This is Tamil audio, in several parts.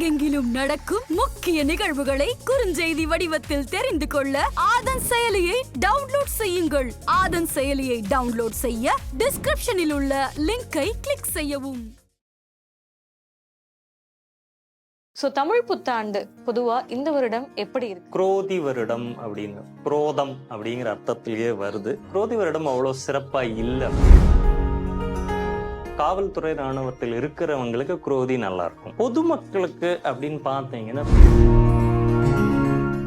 உலகெங்கிலும் நடக்கும் முக்கிய நிகழ்வுகளை குறுஞ்செய்தி வடிவத்தில் தெரிந்து கொள்ள ஆதன் செயலியை டவுன்லோட் செய்யுங்கள். ஆதன் செயலியை டவுன்லோட் செய்ய டிஸ்கிரிப்ஷனில் உள்ள லிங்கை கிளிக் செய்யவும். சோ தமிழ் புத்தாண்டு பொதுவா இந்த வருடம் எப்படி இருக்கு? குரோதி வருடம் அப்படின்னு குரோதம் அப்படிங்கிற அர்த்தத்திலேயே வருது. குரோதி வருடம் அவ்வளவு சிறப்பா இல்ல. காவல்துறை ராணுவத்தில் இருக்கிறவங்களுக்கு குரோதி நல்லா இருக்கும் பொதுமக்களுக்கு அப்படின்னு பார்த்தீங்கன்னா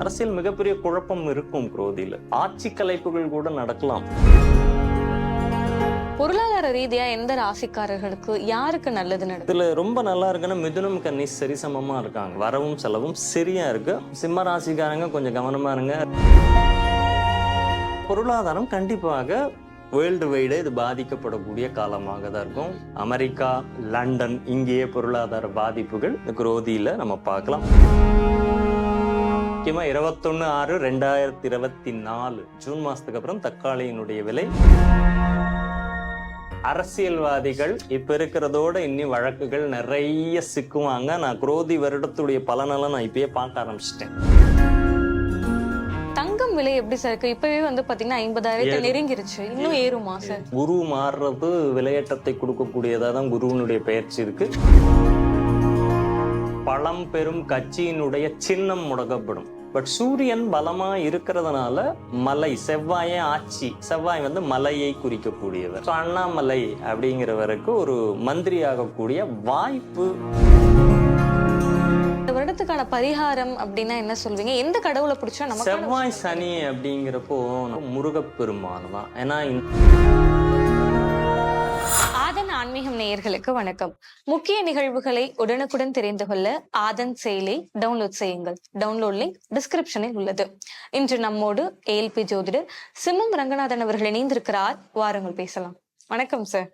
அரசியல் மிகப்பெரிய குழப்பம் இருக்கும் குரோதியில. ஆட்சி கலைப்புகள் கூட நடக்கலாம். பொருளாதார ரீதியா எந்த ராசிக்காரர்களுக்கு யாருக்கு நல்லது நடக்கும் இதுல ரொம்ப நல்லா இருக்குன்னா மிதுனம் கன்னி சரிசமமா இருக்காங்க. வரவும் செலவும் சரியா இருக்கு. சிம்ம ராசிக்காரங்க கொஞ்சம் கவனமா இருங்க. பொருளாதாரம் கண்டிப்பாக வேர்ல்டு வைடு இது பாதிக்கப்படக்கூடிய காலமாக தான் இருக்கும். அமெரிக்கா லண்டன் இங்கேயே பொருளாதார பாதிப்புகள் இந்த குரோதியில் நம்ம பார்க்கலாம். முக்கியமா இருபத்தொன்னு ஆறு ரெண்டாயிரத்தி இருபத்தி நாலு ஜூன் மாசத்துக்கு அப்புறம் தக்காளியினுடைய விலை. அரசியல்வாதிகள் இப்ப இருக்கிறதோட இன்னும் வழக்குகள் நிறைய சிக்குவாங்க. நான் குரோதி வருடத்துடைய பலனெல்லாம் நான் இப்பயே பார்க்க ஆரம்பிச்சிட்டேன். தங்கம் விலை எப்படி சார் இருக்கு? இப்பவே வந்து பாத்தீங்கன்னா ஐம்பதாயிரத்தை. நெருங்கிருச்சு. இன்னும் ஏறுமா. சார்? குரு மாறுறது விளையாட்டத்தை கொடுக்கக்கூடியதா தான் குருவினுடைய பெயர்ச்சி இருக்கு. பழம் பெரும் கட்சியினுடைய சின்னம் முடக்கப்படும். பட் சூரியன் பலமா இருக்கிறதுனால மலை செவ்வாயே ஆட்சி. செவ்வாய் வந்து மலையை குறிக்கக்கூடியவர். அண்ணாமலை அப்படிங்கிறவருக்கு ஒரு மந்திரி ஆகக்கூடிய வாய்ப்பு வருடத்துக்கான பரிகாரம் அப்படின்னா என்ன சொல்வீங்க? எந்த கடவுளை பிடிச்சா நமக்கு செவ்வாய் சனி அப்படிங்கிறப்போ முருகப்பெருமான் தான். ஏன்னா ஆதன் ஆன்மீகம் நேயர்களுக்கு வணக்கம். முக்கிய நிகழ்வுகளை உடனுக்குடன் தெரிந்து கொள்ள ஆதன் செயலை டவுன்லோட் செய்யுங்கள். டவுன்லோட் லிங்க் டிஸ்கிரிப்ஷனில் உள்ளது. இன்று நம்மோடு ஏஎல்பி ஜோதிடர் சிம்மம் ரங்கநாதன் அவர்கள் இணைந்திருக்கிறார். வாருங்கள் பேசலாம். வணக்கம் சார்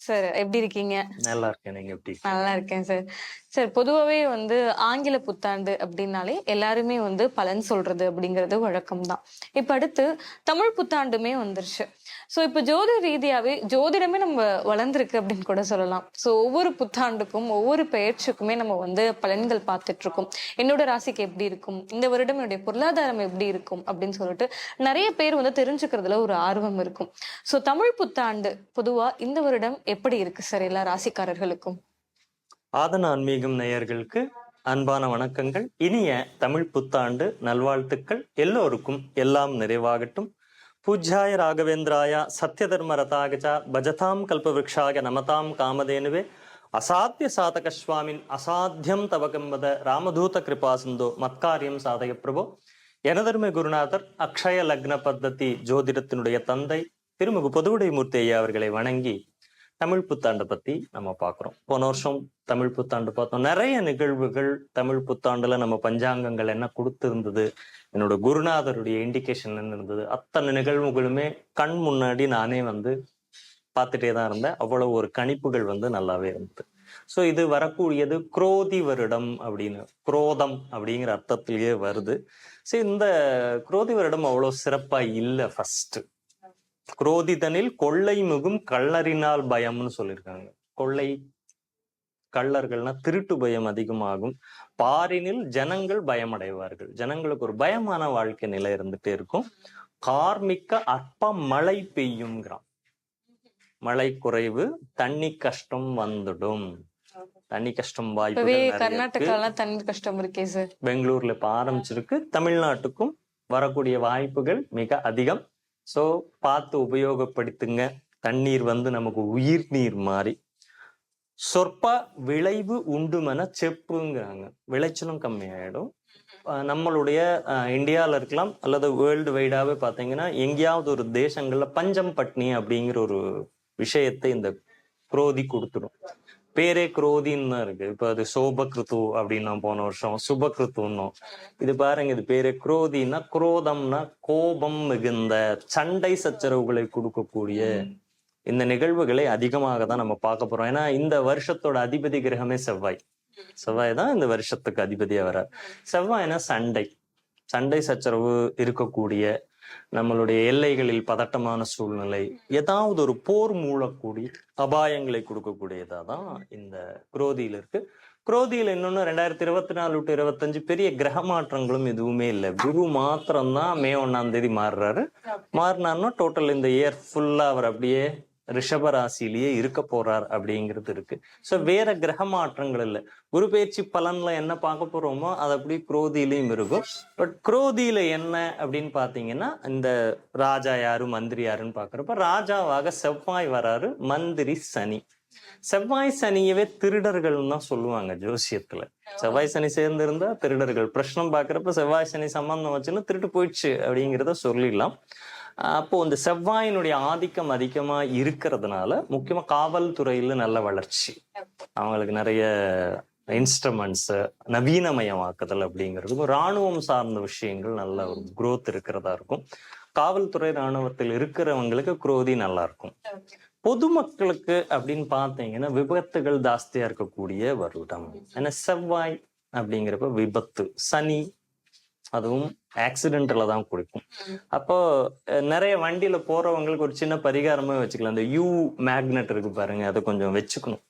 சார் எப்படி இருக்கீங்க? நல்லா இருக்கேன். நீங்க எப்படி நல்லா இருக்கேன் சார். சார் பொதுவாகவே வந்து ஆங்கில புத்தாண்டு அப்படின்னாலே எல்லாருமே வந்து பலன் சொல்றது அப்படிங்கிறது வழக்கம் தான் இப்போ அடுத்து தமிழ் புத்தாண்டுமே வந்துருச்சு. ஸோ இப்போ ஜோதி ரீதியாகவே ஜோதிடமே நம்ம வளர்ந்துருக்கு அப்படின்னு கூட சொல்லலாம். ஸோ ஒவ்வொரு புத்தாண்டுக்கும் ஒவ்வொரு பெயர்ச்சிக்குமே நம்ம வந்து பலன்கள் பார்த்துட்டு இருக்கோம் என்னோட ராசிக்கு எப்படி இருக்கும்? இந்த வருடம் என்னுடைய பொருளாதாரம் எப்படி இருக்கும்? அப்படின்னு சொல்லிட்டு நிறைய பேர் வந்து தெரிஞ்சுக்கிறதுல ஒரு ஆர்வம் இருக்கும். ஸோ தமிழ் புத்தாண்டு பொதுவாக இந்த வருடம் எப்படி இருக்கு சார் எல்லா ராசிக்காரர்களுக்கும்? ஆதன ஆன்மீகம் நேயர்களுக்கு அன்பான வணக்கங்கள். இனிய தமிழ் புத்தாண்டு நல்வாழ்த்துக்கள். எல்லோருக்கும் எல்லாம் நிறைவாகட்டும். பூஜ்யாய ராகவேந்திராய சத்யதர்ம ரதாகஜா பஜதாம் கல்பவ்ருக்ஷாய நமதாம் காமதேனுவே அசாத்திய சாதக சுவாமின் அசாத்தியம் தவகம்பத ராமதூத கிருபா சிந்தோ மத்காரியம் சாதக பிரபோ எனதர்மை குருநாதர் அக்ஷய லக்ன பத்ததி ஜோதிடத்தினுடைய தந்தை திருமுகு பொதுவுடை மூர்த்தி ஐயா அவர்களை வணங்கி தமிழ் புத்தாண்டை பத்தி நம்ம பார்க்குறோம் போன வருஷம் தமிழ் புத்தாண்டு பார்த்தோம். நிறைய நிகழ்வுகள் தமிழ் புத்தாண்டுல நம்ம பஞ்சாங்கங்கள் என்ன கொடுத்திருந்தது என்னோட குருநாதருடைய இண்டிகேஷன் என்ன இருந்தது அத்தனை நிகழ்வுகளுமே கண் முன்னாடி நானே வந்து பார்த்துட்டே தான் இருந்தேன். அவ்வளவு ஒரு கணிப்புகள் வந்து நல்லாவே இருந்தது. ஸோ இது வரக்கூடியது குரோதி வருடம் அப்படின்னு குரோதம் அப்படிங்கிற அர்த்தத்திலேயே வருது. ஸோ இந்த குரோதி வருடம் அவ்வளோ சிறப்பாக இல்லை ஃபர்ஸ்ட் குரோதிதனில் கொள்ளை மிகும் கள்ளரினால் பயம்னு சொல்லியிருக்காங்க. கொள்ளை கள்ளர்கள்னா திருட்டு பயம் அதிகமாகும். பாரினில் ஜனங்கள் பயமடைவார்கள். ஜனங்களுக்கு ஒரு பயமான வாழ்க்கை நிலை இருந்துட்டே இருக்கும். கார்மிக்க அற்ப மழை பெய்யுங்கிறான் மழை குறைவு தண்ணி கஷ்டம் வந்துடும். தண்ணி கஷ்டம் வாய்ப்பு நிறைய கர்நாடகாலாம் தண்ணீர் கஷ்டம் இருக்கே சார். பெங்களூர்ல இப்ப ஆரம்பிச்சிருக்கு. தமிழ்நாட்டுக்கும் வரக்கூடிய வாய்ப்புகள் மிக அதிகம். சோ பார்த்து உபயோகப்படுத்துங்க. தண்ணீர் வந்து நமக்கு உயிர் நீர் மாதிரி சொற்ப விளைவு உண்டுமென செப்புங்கிறாங்க. விளைச்சலும் கம்மியாயிடும். நம்மளுடைய அஹ், இந்தியால இருக்கலாம். அல்லது வேர்ல்டு வைடாவே பாத்தீங்கன்னா எங்கேயாவது ஒரு தேசங்கள்ல பஞ்சம் பட்னி அப்படிங்கிற ஒரு விஷயத்தை இந்த குரோதி கொடுத்துடும் பேரே குரோதின்னு தான் இருக்கு. இப்ப அது சோபகிருத்து அப்படின்னா போன வருஷம் சுபகிருத்துன்னோம். இது பாருங்க இது பேரு குரோதின்னா குரோதம்னா கோபம் மிகுந்த சண்டை சச்சரவுகளை கொடுக்கக்கூடிய இந்த நிகழ்வுகளை அதிகமாக தான் நம்ம பார்க்க போறோம். ஏன்னா இந்த வருஷத்தோட அதிபதி கிரகமே செவ்வாய். செவ்வாய் தான் இந்த வருஷத்துக்கு அதிபதியா வரார் செவ்வாய்னா சண்டை. சண்டை சச்சரவு இருக்கக்கூடிய நம்மளுடைய எல்லைகளில் பதட்டமான சூழ்நிலை ஏதாவது ஒரு போர் மூழக்கூடிய அபாயங்களை கொடுக்கக்கூடியதா தான் இந்த குரோதியில இருக்கு. குரோதியில இன்னொன்னு ரெண்டாயிரத்தி இருபத்தி நாலு டு இருபத்தஞ்சு பெரிய கிரக மாற்றங்களும் எதுவுமே இல்லை. குரு மாத்திரம்தான் மே ஒண்ணாம் தேதி மாறுறாரு. மாறினார்னா டோட்டல் இந்த இயர் ஃபுல்லா அவர் அப்படியே ரிஷப ராசியிலேயே இருக்க போறார் அப்படிங்கிறது இருக்கு. சோ வேற கிரக மாற்றங்கள் இல்லை. குரு பயிற்சி பலன்ல என்ன பார்க்க போறோமோ அது அப்படி குரோதியிலையும் இருக்கும். பட் குரோதியில என்ன அப்படின்னு பாத்தீங்கன்னா இந்த ராஜா யாரு மந்திரி யாருன்னு பாக்குறப்ப ராஜாவாக செவ்வாய் வராரு மந்திரி சனி. செவ்வாய் சனியவே திருடர்கள்னு தான் சொல்லுவாங்க ஜோசியத்துல. செவ்வாய் சனி சேர்ந்து இருந்தா திருடர்கள். பிரச்சனம் பாக்குறப்ப செவ்வாய் சனி சம்பந்தம் வச்சுன்னா திருட்டு போயிடுச்சு அப்படிங்கிறத சொல்லிடலாம். அப்போ இந்த செவ்வாயினுடைய ஆதிக்கம் அதிகமா இருக்கிறதுனால முக்கியமா காவல்துறையில நல்ல வளர்ச்சி. அவங்களுக்கு நிறைய இன்ஸ்ட்ருமெண்ட்ஸு நவீனமயமாக்குதல் அப்படிங்கிறதுக்கும் ராணுவம் சார்ந்த விஷயங்கள் நல்ல ஒரு குரோத் இருக்கிறதா இருக்கும். காவல்துறை ராணுவத்தில் இருக்கிறவங்களுக்கு குரோதி நல்லா இருக்கும். பொதுமக்களுக்கு அப்படின்னு பார்த்தீங்கன்னா விபத்துகள் ஜாஸ்தியா இருக்கக்கூடிய வருடம். ஏன்னா செவ்வாய் அப்படிங்கிறப்ப விபத்து சனி அதுவும் ஆக்சிடென்ட்ல தான் கொடுக்கும். அப்போ நிறைய வண்டியில போறவங்களுக்கு ஒரு சின்ன பரிகாரமே வச்சுக்கலாம். அந்த யூ மேக்னெட் இருக்கு பாருங்க அதை கொஞ்சம் வச்சுக்கணும்.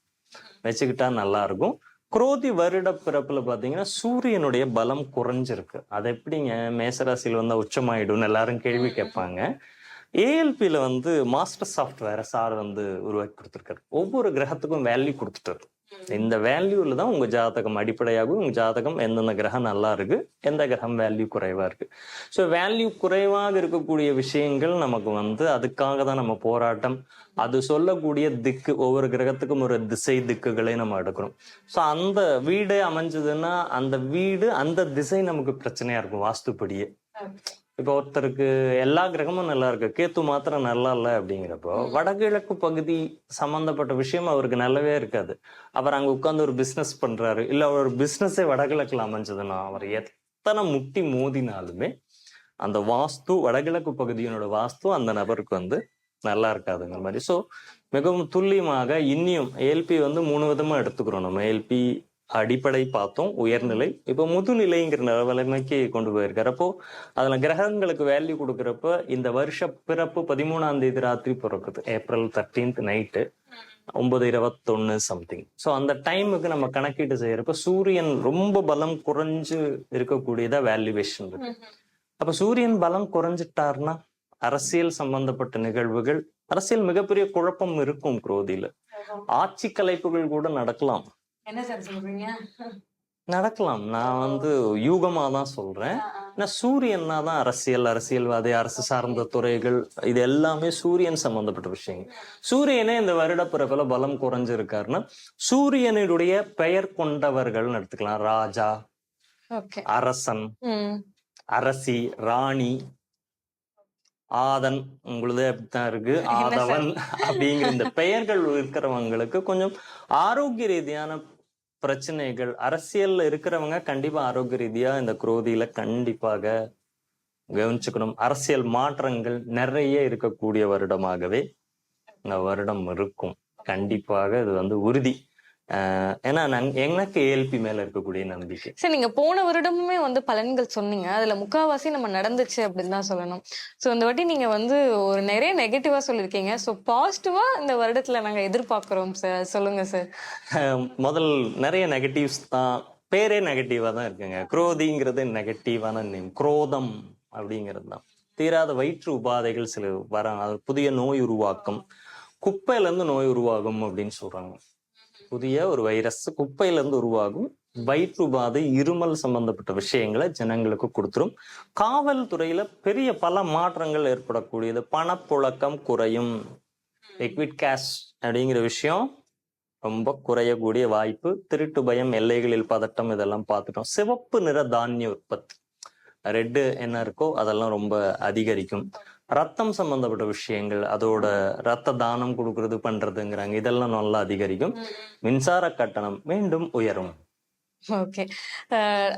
வச்சுக்கிட்டா நல்லா இருக்கும் குரோதி வருட பிறப்புல பாத்தீங்கன்னா சூரியனுடைய பலம் குறைஞ்சிருக்கு. அது எப்படிங்க மேசராசியில் வந்தா உச்சமாயிடும்னு எல்லாரும் கேள்வி கேட்பாங்க. ஏஎல்பியில வந்து மாஸ்டர் சாஃப்ட்வேரை சார் வந்து உருவாக்கி கொடுத்துருக்காரு. ஒவ்வொரு கிரகத்துக்கும் வேல்யூ கொடுத்துட்டாரு. இந்த வேல்யூல தான் உங்க ஜாதகம் அடிப்படையாகும் உங்க ஜாதகம் எந்தெந்த கிரகம் நல்லா இருக்கு எந்த கிரகம் வேல்யூ குறைவா இருக்கு. ஸோ வேல்யூ குறைவாக இருக்கக்கூடிய விஷயங்கள் நமக்கு வந்து அதுக்காக தான் நம்ம போராட்டம். அது சொல்லக்கூடிய திக்கு ஒவ்வொரு கிரகத்துக்கும் ஒரு திசை திக்குகளை நம்ம எடுக்கிறோம் ஸோ அந்த வீடு அமைஞ்சதுன்னா அந்த வீடு அந்த திசை நமக்கு பிரச்சனையா இருக்கும் வாஸ்துப்படியே. இப்போ ஒருத்தருக்கு எல்லா கிரகமும் நல்லா இருக்கு. கேத்து மாத்திரம் நல்லா இல்லை அப்படிங்கிறப்போ வடகிழக்கு பகுதி சம்பந்தப்பட்ட விஷயம் அவருக்கு நல்லாவே இருக்காது. அவர் அங்க உட்கார்ந்து ஒரு பிசினஸ் பண்றாரு. இல்ல அவர் ஒரு பிசினஸே வடகிழக்குல அமைஞ்சதுன்னா அவர் எத்தனை முட்டி மோதினாலுமே அந்த வாஸ்து வடகிழக்கு பகுதியினோட வாஸ்து அந்த நபருக்கு வந்து நல்லா இருக்காதுங்கிற மாதிரி. ஸோ மிகவும் துல்லியமாக இன்னியும் ஏல்பி வந்து மூணு விதமா எடுத்துக்கிறோம் நம்ம. ஏல்பி அடிப்படை பார்த்தோம் உயர்நிலை. இப்போ முதுநிலைங்கிற நிலைமைக்கு கொண்டு போயிருக்காரு. அப்போ அதுல கிரகங்களுக்கு வேல்யூ கொடுக்கறப்ப இந்த வருஷ பிறப்பு பதிமூணாம் தேதி ராத்திரி பிறக்குது. ஏப்ரல் தேர்ட்டீன்த் நைட்டு ஒன்பது இருபத்தொன்னு சம்திங் ஸோ அந்த டைமுக்கு நம்ம கணக்கீடு செய்யறப்ப சூரியன் ரொம்ப பலம் குறைஞ்சு இருக்கக்கூடியதா வேல்யூவேஷன் இருக்கு. அப்ப சூரியன் பலம் குறைஞ்சிட்டாருன்னா அரசியல் சம்பந்தப்பட்ட நிகழ்வுகள் அரசியல் மிகப்பெரிய குழப்பம் இருக்கும் குரோதியில. ஆட்சி கலைப்புகள் கூட நடக்கலாம். என்ன சார் சொல்றீங்க? நடக்கலாம். நான் வந்து யூகமா தான் சொல்றேன் சூரியன்னா தான் அரசியல் அரசியல்வாதி அரசு சார்ந்த துறைகள். இது எல்லாமே சூரியன் சம்பந்தப்பட்ட விஷயங்கள். சூரியனே இந்த வருட பிறப்புல பலம் குறைஞ்சிருக்காருன்னா சூரியனுடைய பெயர் கொண்டவர்கள்னு எடுத்துக்கலாம். ராஜா அரசன் அரசி ராணி ஆதன். உங்களுதே அப்படித்தான் இருக்கு. ஆதவன் அப்படிங்கிற இந்த பெயர்கள் இருக்கிறவங்களுக்கு கொஞ்சம் ஆரோக்கிய ரீதியான பிரச்சனைகள். அரசியல்ல இருக்கிறவங்க கண்டிப்பா ஆரோக்கிய ரீதியா இந்த குரோதியில கண்டிப்பாக கவனிச்சுக்கணும். அரசியல் மாற்றங்கள் நிறைய இருக்கக்கூடிய வருடமாகவே இந்த வருடம் இருக்கும். கண்டிப்பாக இது வந்து உறுதி. ஏன்னா நான் எனக்கு ஏஎல்பி மேல இருக்கக்கூடிய நம்பிக்கை. சரி நீங்க போன வருடமுமே வந்து பலன்கள் சொன்னீங்க. அதுல முக்காவாசி நம்ம நடந்துச்சு அப்படின்னு தான் சொல்லணும். சோ இந்த வாட்டி நீங்க வந்து ஒரு நிறைய நெகட்டிவா சொல்லிருக்கீங்க சோ பாசிட்டிவா இந்த வருடத்துல நாங்க எதிர்பார்க்கிறோம் சார் சொல்லுங்க சார் முதல் நிறைய நெகட்டிவ்ஸ் தான். பேரே நெகட்டிவா தான் இருக்குங்க. குரோதிங்கிறது நெகட்டிவான நேம். குரோதம் அப்படிங்கிறது தான். தீராத வயிற்று உபாதைகள் சில வர புதிய நோய் உருவாக்கம். குப்பையில இருந்து நோய் உருவாகும் அப்படின்னு சொல்றாங்க. புதிய ஒரு வைரஸ் குப்பையிலேருந்து உருவாகும் வயிற்று உபாதை இருமல் சம்பந்தப்பட்ட விஷயங்களை ஜனங்களுக்கு கொடுத்துரும். காவல்துறையில பெரிய பல மாற்றங்கள் ஏற்படக்கூடியது. பணப்புழக்கம் குறையும். லிக்விட் கேஷ் அப்படிங்கிற விஷயம் ரொம்ப குறையக்கூடிய வாய்ப்பு. திருட்டு பயம் எல்லைகளில் பதட்டம் இதெல்லாம் பார்த்துட்டோம். சிவப்பு நிற தானிய உற்பத்தி. ரெட்டு என்ன இருக்கோ அதெல்லாம் ரொம்ப அதிகரிக்கும். ரத்தம் சம்பந்தப்பட்ட விஷயங்கள் அதோட ரத்த தானம் கொடுக்கறது பண்றதுங்கிறாங்க. இதெல்லாம் நல்லா அதிகரிக்கும். மின்சார கட்டணம் மீண்டும் உயரும். ஓகே.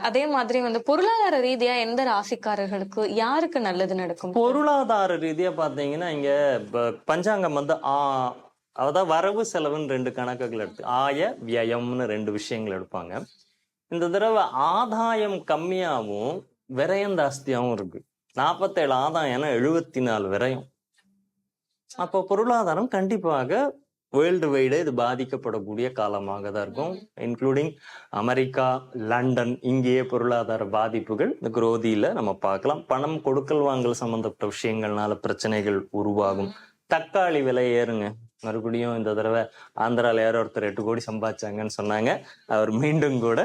அதே மாதிரி வந்து பொருளாதார ரீதியா எந்த ராசிக்காரர்களுக்கு யாருக்கு நல்லது நடக்கும்? பொருளாதார ரீதியா பாத்தீங்கன்னா இங்க பஞ்சாங்கம் வந்து ஆ அதான் வரவு செலவுன்னு ரெண்டு கணக்குகள் எடுத்து ஆய வியயம்னு ரெண்டு விஷயங்கள் எடுப்பாங்க. இந்த தடவை ஆதாயம் கம்மியாகவும் விரயம் ஜாஸ்தியாகவும் இருக்கு. நாற்பத்தேழு ஆதாயம்னா எழுபத்தி நாலு விரயம். அப்போ பொருளாதாரம் கண்டிப்பாக வேர்ல்டு வைடு இது பாதிக்கப்படக்கூடிய காலமாக தான் இருக்கும். இன்க்ளூடிங் அமெரிக்கா லண்டன் இங்கேயே பொருளாதார பாதிப்புகள் இந்த குரோதியில நம்ம பார்க்கலாம். பணம் கொடுக்கல் வாங்கல் சம்பந்தப்பட்ட விஷயங்கள்னால பிரச்சனைகள் உருவாகும். தக்காளி விலை ஏறுங்க. மறுபடியும் இந்த தடவை ஆந்திரால யாரோ ஒருத்தர் எட்டு கோடி சம்பாதிச்சாங்கன்னு சொன்னாங்க. அவர் மீண்டும் கூட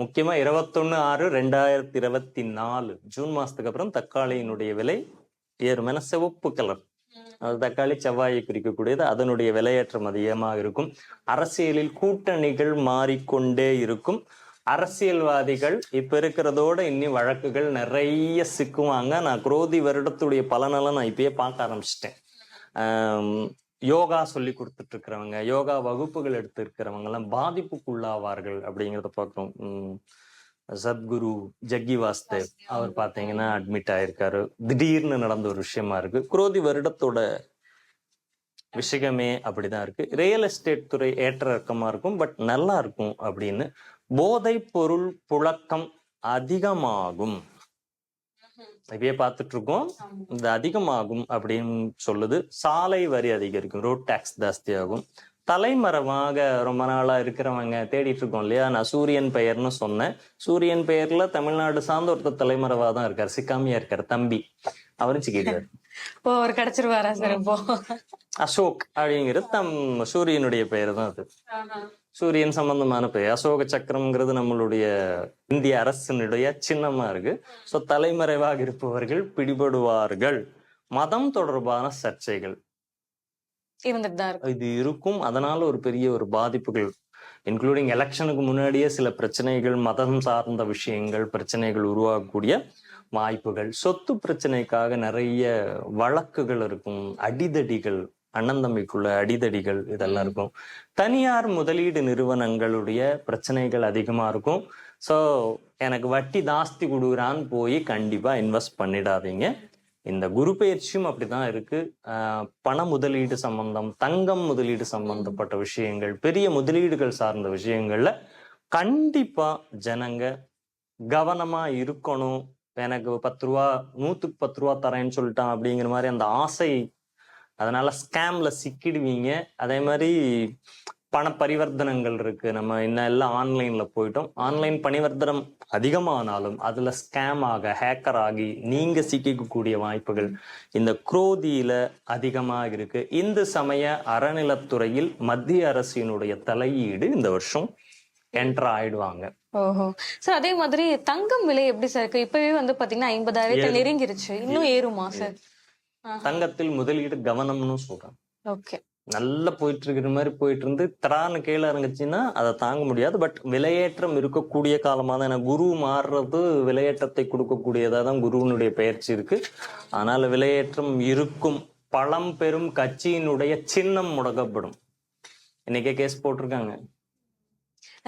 முக்கியமா இருபத்தொன்னு ஆறு ரெண்டாயிரத்தி இருபத்தி நாலு ஜூன் மாசத்துக்கு அப்புறம் தக்காளியினுடைய விலை ஏறும் ஏன்னா சிவப்பு கலர். அது தக்காளி செவ்வாயை குறிக்கக்கூடியது. அதனுடைய விலையேற்றம் அதிகமாக இருக்கும். அரசியலில் கூட்டணிகள் மாறிக்கொண்டே இருக்கும். அரசியல்வாதிகள் இப்ப இருக்கிறதோட இன்னி வழக்குகள் நிறைய சிக்குவாங்க. நான் குரோதி வருடத்துடைய பலனெல்லாம் நான் இப்பயே பார்க்க ஆரம்பிச்சிட்டேன். யோகா சொல்லி கொடுத்துட்டு இருக்கிறவங்க யோகா வகுப்புகள் எடுத்து இருக்கிறவங்க எல்லாம் பாதிப்புக்குள்ளாவார்கள் அப்படிங்கிறத பார்க்கிறோம். சத்குரு ஜக்கி வாஸ்தேவ் அவர் பார்த்தீங்கன்னா அட்மிட் ஆயிருக்காரு. திடீர்னு நடந்த ஒரு விஷயமா இருக்கு. குரோதி வருடத்தோட விஷயமே அப்படிதான் இருக்கு. ரியல் எஸ்டேட் துறை ஏற்ற இறக்கமா இருக்கும் பட் நல்லா இருக்கும் அப்படின்னு. போதைப் பொருள் புழக்கம் அதிகமாகும். இப்பயே பார்த்துட்டு இருக்கோம் இந்த அதிகமாகும் அப்படின்னு சொல்லுது. சாலை வரி அதிகரிக்கும். ரோட் டாக்ஸ் ஜாஸ்தியாகும். தலைமறைவாக ரொம்ப நாளா இருக்கிறவங்க தேடிட்டு இருக்கோம் இல்லையா? நான் சூரியன் பெயர்னு சொன்னேன். சூரியன் பெயர்ல தமிழ்நாடு சார்ந்த ஒருத்தர் தலைமறைவா தான் இருக்காரு. சிக்காமியா இருக்காரு. தம்பி. அவரும் சிக்கிட்டாரு. இப்போ அவர் கிடைச்சிருவாரா சார் இப்போ? அசோக் அப்படிங்கிறது தம் சூரியனுடைய பெயர் தான் அது. சூரியன் சம்பந்தமான பெயர். அசோக சக்கரம்ங்கிறது நம்மளுடைய இந்திய அரசினுடைய சின்னமா இருக்கு. சோ தலைமறைவாக இருப்பவர்கள் பிடிபடுவார்கள். மதம் தொடர்பான சர்ச்சைகள். இது இருக்கும். அதனால ஒரு பெரிய ஒரு பாதிப்புகள் இன்க்ளூடிங் எலெக்ஷனுக்கு முன்னாடியே சில பிரச்சனைகள் மதம் சார்ந்த விஷயங்கள் பிரச்சனைகள் உருவாகக்கூடிய வாய்ப்புகள் சொத்து பிரச்சனைக்காக நிறைய வழக்குகள் இருக்கும் அடிதடிகள் அண்ணன் தம்பிக்குள்ள அடிதடிகள் இதெல்லாம் இருக்கும். தனியார் முதலீடு நிறுவனங்களுடைய பிரச்சனைகள் அதிகமா இருக்கும். ஸோ எனக்கு வட்டி ஜாஸ்தி கொடுக்குறான்னு போய் கண்டிப்பா இன்வெஸ்ட் பண்ணிடாதீங்க. இந்த குரு பயிற்சியும் அப்படிதான் இருக்கு. பண முதலீடு சம்பந்தம் தங்கம் முதலீடு சம்பந்தப்பட்ட விஷயங்கள் பெரிய முதலீடுகள் சார்ந்த விஷயங்கள்ல கண்டிப்பா ஜனங்க கவனமா இருக்கணும். எனக்கு பத்து ரூபா நூத்துக்கு பத்து ரூபா தரேன்னு சொல்லிட்டான் அப்படிங்கிற மாதிரி அந்த ஆசை அதனால ஸ்கேம்ல சிக்கிடுவீங்க. அதே மாதிரி பண பரிவர்த்தனங்கள் இருக்கு. நம்ம இன்னும் எல்லாம் ஆன்லைன்ல போயிட்டோம். ஆன்லைன் பரிவர்த்தனம் அதிகமானாலும் அதுல ஸ்கேம் ஆக ஹேக்கர் ஆகி நீங்க சிக்கிக்கக்கூடிய வாய்ப்புகள் இந்த குரோதியில அதிகமாக இருக்கு. இந்து சமய அறநிலத்துறையில் மத்திய அரசினுடைய தலையீடு இந்த வருஷம் என்டர் ஆயிடுவாங்க. ஓஹோ. சார் அதே மாதிரி தங்கம் விலை எப்படி சார் இருக்கு? இப்பவே வந்து பாத்தீங்கன்னா ஐம்பதாயிரத்தை. நெருங்கிருச்சு. இன்னும் ஏறுமா சார் தங்கத்தில் முதலீடு கவனம்னு சொல்றேன் ஓகே. நல்லா போயிட்டு இருக்கிற மாதிரி போயிட்டு இருந்து தரான்னு கீழே இறங்குச்சுன்னா அதை தாங்க முடியாது. பட் விலையேற்றம் இருக்கக்கூடிய காலமாக தான். ஏன்னா குரு மாறுறது விலையேற்றத்தை கொடுக்கக்கூடியதா தான் குருவினுடைய பயிற்சி இருக்கு. அதனால விலையேற்றம் இருக்கும் பழம் பெரும் கட்சியினுடைய சின்னம் முடக்கப்படும். இன்னைக்கே கேஸ் போட்டிருக்காங்க.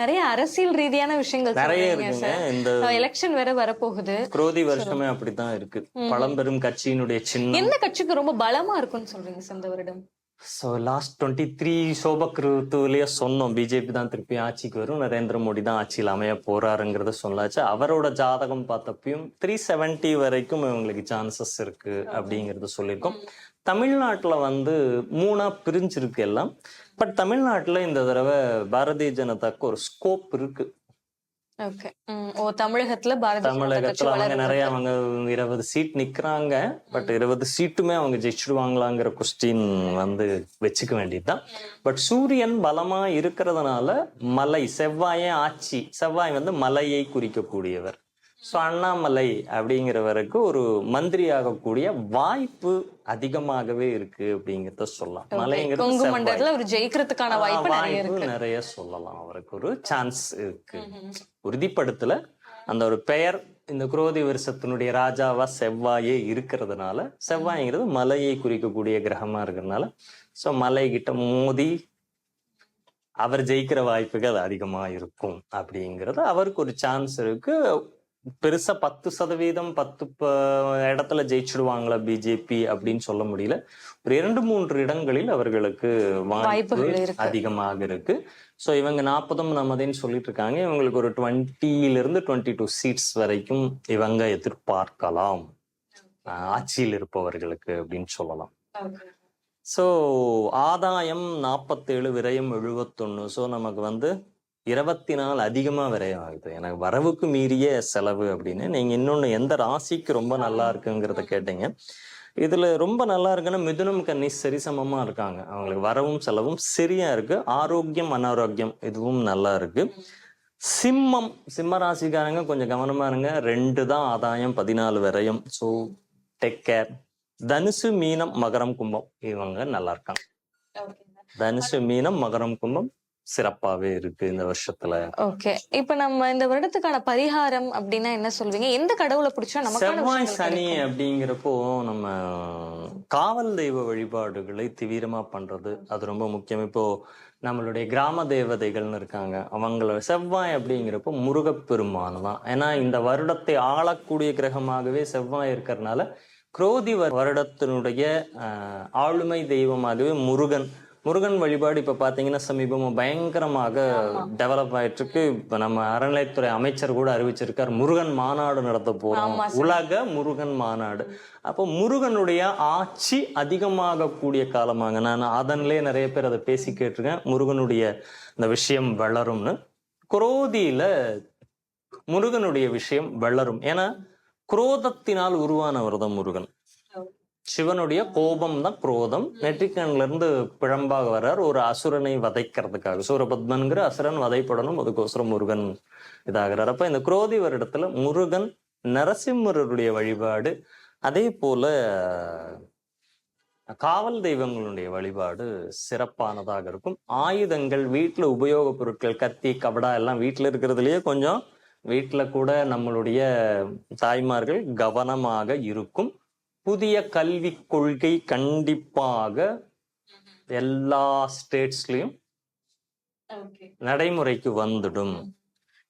நிறைய அரசியல் ரீதியான விஷயங்கள் நிறைய இருக்குங்க. இந்த எலெக்ஷன் வேற வரப்போகுது. குரோதி வருஷமே அப்படித்தான் இருக்கு. பழம்பெரும் கட்சியினுடைய சின்னம். எந்த கட்சிக்கு ரொம்ப பலமா இருக்கும்னு சொல்றீங்க இந்த வருடம்? ஸோ லாஸ்ட் டுவெண்ட்டி த்ரீ சோபக் ருத்துலயே சொன்னோம். பிஜேபி தான் திருப்பி ஆட்சிக்கு வரும். நரேந்திர மோடி தான் ஆட்சியில் அமைய போறாருங்கிறத சொல்லாச்சு அவரோட ஜாதகம் பார்த்தப்பையும் த்ரீ செவன்ட்டி வரைக்கும் இவங்களுக்கு சான்சஸ் இருக்கு அப்படிங்கறத சொல்லியிருக்கோம். தமிழ்நாட்டுல வந்து மூணா பிரிஞ்சிருக்கு எல்லாம். பட் தமிழ்நாட்டுல இந்த தடவை பாரதிய ஜனதாக்கு ஒரு ஸ்கோப் இருக்கு. தமிழகத்துல தமிழகத்துல அவங்க நிறைய அவங்க இருபது சீட் நிக்கிறாங்க. பட் இருபது சீட்டுமே அவங்க ஜெயிச்சிடுவாங்களாங்கிற கொஸ்டின் வந்து வச்சுக்க வேண்டியதுதான். பட் சூரியன் பலமா இருக்கிறதுனால மலை செவ்வாயே ஆட்சி. செவ்வாய் வந்து மலையை குறிக்கக்கூடியவர். ஸோ அண்ணாமலை அப்படிங்கிறவருக்கு ஒரு மந்திரி ஆகக்கூடிய வாய்ப்பு அதிகமாகவே இருக்கு அப்படிங்கிறத சொல்லலாம். மலைங்கிறது ஜெயிக்கிறதுக்கான வாய்ப்பு நிறைய சொல்லலாம். அவருக்கு ஒரு சான்ஸ் இருக்கு. உறுதிப்படுத்தல அந்த ஒரு பெயர் இந்த குரோதி வருஷத்தினுடைய ராஜாவா செவ்வாயே இருக்கிறதுனால செவ்வாய்ங்கிறது மலையை குறிக்கக்கூடிய கிரகமா இருக்கிறதுனால ஸோ மலை கிட்ட மோதி அவர் ஜெயிக்கிற வாய்ப்புகள் அதிகமா இருக்கும் அப்படிங்கிறது அவருக்கு ஒரு சான்ஸ் இருக்கு. பெருசா பத்து சதவீதம் பத்து இடத்துல ஜெயிச்சிடுவாங்களா பிஜேபி அப்படின்னு சொல்ல முடியல. ஒரு இரண்டு மூன்று இடங்களில் அவர்களுக்கு வாய்ப்பு. அதிகமாக இருக்கு. ஸோ இவங்க நாற்பதும் நமதேன்னு சொல்லிட்டு இருக்காங்க. இவங்களுக்கு ஒரு டுவெண்ட்டில இருந்து டுவெண்ட்டி டூ சீட்ஸ் வரைக்கும் இவங்க எதிர்பார்க்கலாம். ஆட்சியில் இருப்பவர்களுக்கு அப்படின்னு சொல்லலாம். ஸோ ஆதாயம் நாற்பத்தேழு விரயம் எழுபத்தொன்று ஸோ நமக்கு வந்து இருபத்தி நாலு அதிகமாக விரயம் ஆகுது. எனக்கு வரவுக்கு மீறிய செலவு அப்படின்னு. நீங்கள் இன்னொன்று எந்த ராசிக்கு ரொம்ப நல்லா இருக்குங்கிறத கேட்டீங்க. இதில் ரொம்ப நல்லா இருக்குன்னா மிதுனம் கன்னி சரிசமமாக இருக்காங்க. அவங்களுக்கு வரவும் செலவும் சரியா இருக்கு. ஆரோக்கியம் அனாரோக்கியம் இதுவும் நல்லா இருக்கு. சிம்மம் சிம்ம ராசிக்காரங்க கொஞ்சம் கவனமா இருங்க. ரெண்டு தான் ஆதாயம் பதினாலு விரயம். ஸோ டேக் கேர் தனுசு மீனம் மகரம் கும்பம் இவங்க நல்லா இருக்காங்க. தனுசு மீனம் மகரம் கும்பம் சிறப்பாவே இருக்கு இந்த வருஷத்துல. ஓகே. இப்ப நம்ம இந்த வருடத்துக்கான பரிகாரம் அப்படின்னா என்ன சொல்வீங்க? எந்த கடவுளை பிடிச்சா நமக்கான செவ்வாய் சனி? அப்படிங்கிறப்போ நம்ம காவல் தெய்வ வழிபாடுகளை தீவிரமா பண்றது அது ரொம்ப முக்கியம். இப்போ நம்மளுடைய கிராம தேவதைகள்னு இருக்காங்க. அவங்கள செவ்வாய் அப்படிங்கிறப்போ முருகப்பெருமான் தான். ஏன்னா இந்த வருடத்தை ஆளக்கூடிய கிரகமாகவே செவ்வாய் இருக்கிறதுனால குரோதி வருடத்தினுடைய ஆளுமை தெய்வமாகவே முருகன் முருகன் வழிபாடு இப்ப பாத்தீங்கன்னா சமீபமா பயங்கரமாக டெவலப் ஆயிட்டு இருக்கு இப்ப நம்ம அறநிலையத்துறை அமைச்சர் கூட அறிவிச்சிருக்கார். முருகன் மாநாடு நடத்த போறோம். உலக முருகன் மாநாடு. அப்போ முருகனுடைய ஆட்சி அதிகமாக கூடிய காலமாக நான் அதன்லயே நிறைய பேர் அதை பேசி கேட்டிருக்கேன். முருகனுடைய இந்த விஷயம் வளரும்னு. குரோதியில முருகனுடைய விஷயம் வளரும். ஏன்னா குரோதத்தினால் உருவானவர் தான் முருகன். சிவனுடைய கோபம் தான் குரோதம் நெற்றிக்கண்ல இருந்து பிழம்பாக வர்றார். ஒரு அசுரனை வதைக்கிறதுக்காக. சூரபத்மன்கிற அசுரன் வதைப்படணும். அதுக்கோசரம் முருகன் இதாகிறார். அப்ப இந்த குரோதி வருடத்துல முருகன் நரசிம்மருடைய வழிபாடு அதே போல காவல் தெய்வங்களுடைய வழிபாடு சிறப்பானதாக இருக்கும். ஆயுதங்கள் வீட்டுல உபயோகப் பொருட்கள் கத்தி கபடா எல்லாம் வீட்டுல இருக்கிறதுலயே கொஞ்சம் வீட்டுல கூட நம்மளுடைய தாய்மார்கள் கவனமாக இருக்கும். புதிய கல்விக் கொள்கை கண்டிப்பாக எல்லா ஸ்டேட்ஸ்லயும் நடைமுறைக்கு வந்துடும்.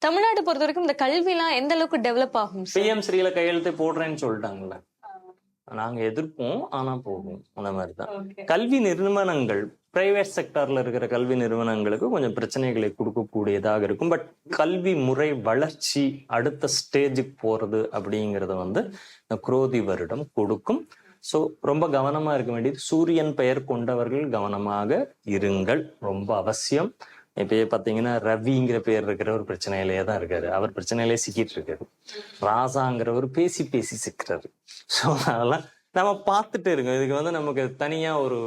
தமிழ்நாடு பொறுத்த வரைக்கும் இந்த கல்விலாம் எந்த அளவுக்கு டெவலப் ஆகும் சார் பிஎம் ஸ்ரீல கையெழுத்து போடுறேன்னு சொல்லிட்டாங்கல்ல. நாங்க எதிர்ப்போம் ஆனா போகும். அந்த மாதிரிதான் கல்வி நிறுவனங்கள் பிரைவேட் செக்டார்ல இருக்கிற கல்வி நிறுவனங்களுக்கு கொஞ்சம் பிரச்சனைகளை கொடுக்கக்கூடியதாக இருக்கும். பட் கல்வி முறை வளர்ச்சி அடுத்த ஸ்டேஜுக்கு போறது அப்படிங்கறத வந்து இந்த குரோதி வருடம் கொடுக்கும். ஸோ ரொம்ப கவனமாக இருக்க வேண்டியது சூரியன் பெயர் கொண்டவர்கள் கவனமாக இருங்கள். ரொம்ப அவசியம். இப்பயே பார்த்தீங்கன்னா ரவிங்கிற பேர் இருக்கிற ஒரு பிரச்சனையிலேயே தான் இருக்காரு. அவர் பிரச்சனையிலே சிக்கிட்டு இருக்காரு. ராசாங்கிறவர் பேசி பேசி சிக்கிறாரு. ஸோ அதெல்லாம் நம்ம பார்த்துட்டு இருக்கோம் இதுக்கு வந்து நமக்கு தனியாக ஒரு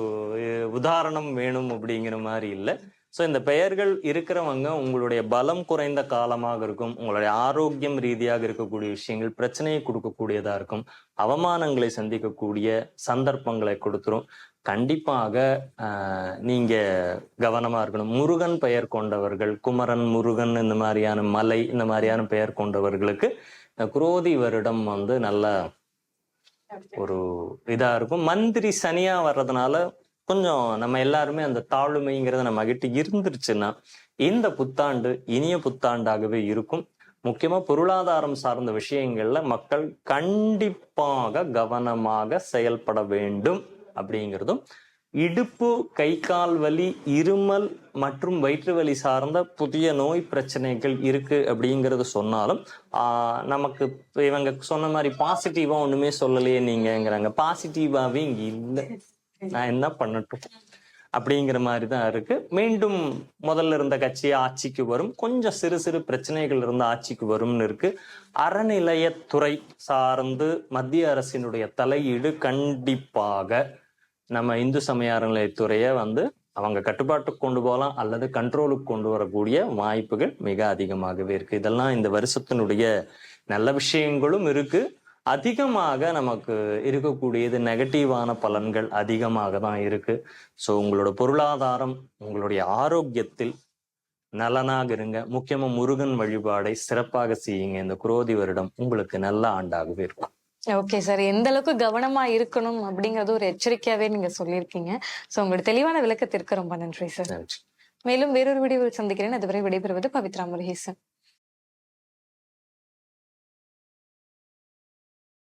உதாரணம் வேணும் அப்படிங்கிற மாதிரி இல்லை. ஸோ இந்த பெயர்கள் இருக்கிறவங்க உங்களுடைய பலம் குறைந்த காலமாக இருக்கும். உங்களுடைய ஆரோக்கியம் ரீதியாக இருக்கக்கூடிய விஷயங்கள் பிரச்சனையை கொடுக்கக்கூடியதாக இருக்கும். அவமானங்களை சந்திக்கக்கூடிய சந்தர்ப்பங்களை கொடுத்துரும். கண்டிப்பாக நீங்க கவனமா இருக்கணும். முருகன் பெயர் கொண்டவர்கள் குமரன் முருகன் இந்த மாதிரியான மலை இந்த மாதிரியான பெயர் கொண்டவர்களுக்கு குரோதி வருடம் வந்து நல்லா ஒரு இதா இருக்கும். மந்திரி சனியா வர்றதுனால கொஞ்சம் நம்ம எல்லாருமே அந்த தாழ்மைங்கிறத நம்ம கிட்ட இருந்துருச்சுன்னா இந்த புத்தாண்டு இனிய புத்தாண்டாகவே இருக்கும். முக்கியமா பொருளாதாரம் சார்ந்த விஷயங்கள்ல மக்கள் கண்டிப்பாக கவனமாக செயல்பட வேண்டும் அப்படிங்கிறதும் இடுப்பு கை கால் வலி இருமல் மற்றும் வயிற்று வலி சார்ந்த புதிய நோய் பிரச்சனைகள் இருக்கு அப்படிங்கறது சொன்னாலும் ஆஹ் நமக்கு இவங்க சொன்ன மாதிரி பாசிட்டிவா ஒண்ணுமே சொல்லலையே நீங்கிறாங்க பாசிட்டிவாவே இங்க இல்லை. நான் என்ன பண்ணட்டும் அப்படிங்கிற மாதிரி தான் இருக்கு. மீண்டும் முதல்ல இருந்த கட்சி ஆட்சிக்கு வரும். கொஞ்சம் சிறு சிறு பிரச்சனைகள் இருந்த ஆட்சிக்கு வரும்னு இருக்கு. அறநிலையத்துறை சார்ந்து மத்திய அரசினுடைய தலையீடு கண்டிப்பாக நம்ம இந்து சமய அறநிலையத்துறையை வந்து அவங்க கட்டுப்பாட்டுக்கு கொண்டு போகலாம் அல்லது கண்ட்ரோலுக்கு கொண்டு வரக்கூடிய வாய்ப்புகள் மிக அதிகமாகவே இருக்கு. இதெல்லாம் இந்த வருஷத்தினுடைய நல்ல விஷயங்களும் இருக்கு. அதிகமாக நமக்கு இருக்கக்கூடியது நெகட்டிவான பலன்கள் அதிகமாக தான் இருக்கு. ஸோ உங்களோட பொருளாதாரம் உங்களுடைய ஆரோக்கியத்தில் நலனாக இருங்க. முக்கியமா முருகன் வழிபாடை சிறப்பாக செய்யுங்க. இந்த குரோதி வருடம் உங்களுக்கு நல்ல ஆண்டாகவே இருக்கும். Okay sir. எந்த அளவுக்கு கவனமா இருக்கணும் அப்படிங்கறது ஒரு எச்சரிக்கையாவே நீங்க சொல்லியிருக்கீங்க. சோ உங்களோட தெளிவான விளக்கத்திற்கு ரொம்ப நன்றி சார். மேலும் வேறொரு வீடியோவில் சந்திக்கிறேன். அதுவரை விடைபெறுவது பவித்ரா முருகேசன்.